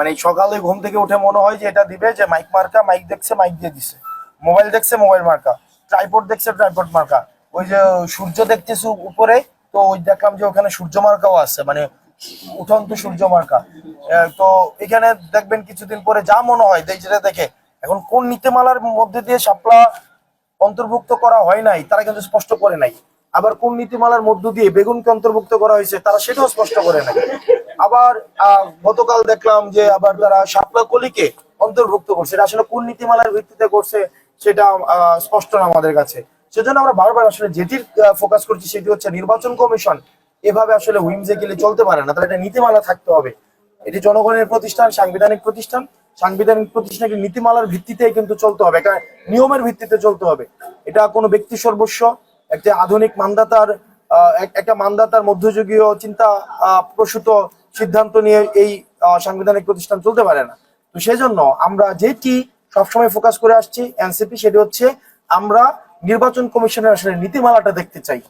মানে সকালে ঘুম থেকে উঠে মনে হয় যে এটা দিবে যে মাইক মার্কা মাইক দেখছে মাইক দিয়ে দিছে। মোবাইল দেখছে মোবাইল মার্কা। ট্রাইপড দেখছে ট্রাইপড মার্কা। ওই যে সূর্য দেখতেছে উপরে, তো ওই দেখলাম যে ওখানে সূর্য মার্কাও আছে মানে উঠন্ত সূর্য মার্কা। তো এখানে দেখবেন কিছুদিন পরে যা মনে হয় যেটা দেখে। এখন কোন নীতিমালার মধ্যে দিয়ে শাপলা অন্তর্ভুক্ত করা হয় নাই, তারা কিন্তু স্পষ্ট করে নাই। আবার কোন নীতিমালার মধ্য দিয়ে বেগুনকে অন্তর্ভুক্ত করা হয়েছে, তারা সেটাও স্পষ্ট করে নাই। আবার গতকাল দেখলাম যে আবার তারা শাপলা কলিকে অন্তর্ভুক্ত করছে। এটা আসলে কোন নীতিমালার ভিত্তিতে করছে সেটা স্পষ্ট না আমাদের কাছে। সেজন্য আমরা বারবার আসলে যেটির ফোকাস করছি সেটি হচ্ছে নির্বাচন কমিশন। এভাবে আসলে হুইমজে গেলে চলতে পারে না। তাহলে একটা নীতিমালা থাকতে হবে। এটি জনগণের প্রতিষ্ঠান, সাংবিধানিক প্রতিষ্ঠান। সাংবিধানিক প্রতিষ্ঠান একটি নীতিমালার ভিত্তিতে কিন্তু চলতে হবে। একটা নিয়মের ভিত্তিতে চলতে হবে। এটা কোনো ব্যক্তি সর্বস্ব, একটা আধুনিক মানদাতার একটা মানদাতার মধ্যযুগীয় চিন্তা প্রসূত সিদ্ধান্ত নিয়ে এই সাংবিধানিক প্রতিষ্ঠান চলতে পারে না। তো সেজন্য আমরা যেটি সবসময় ফোকাস করে আসছি এনসিপি সেটি হচ্ছে আমরা নির্বাচন কমিশনের আসলে নীতিমালাটা দেখতে চাই।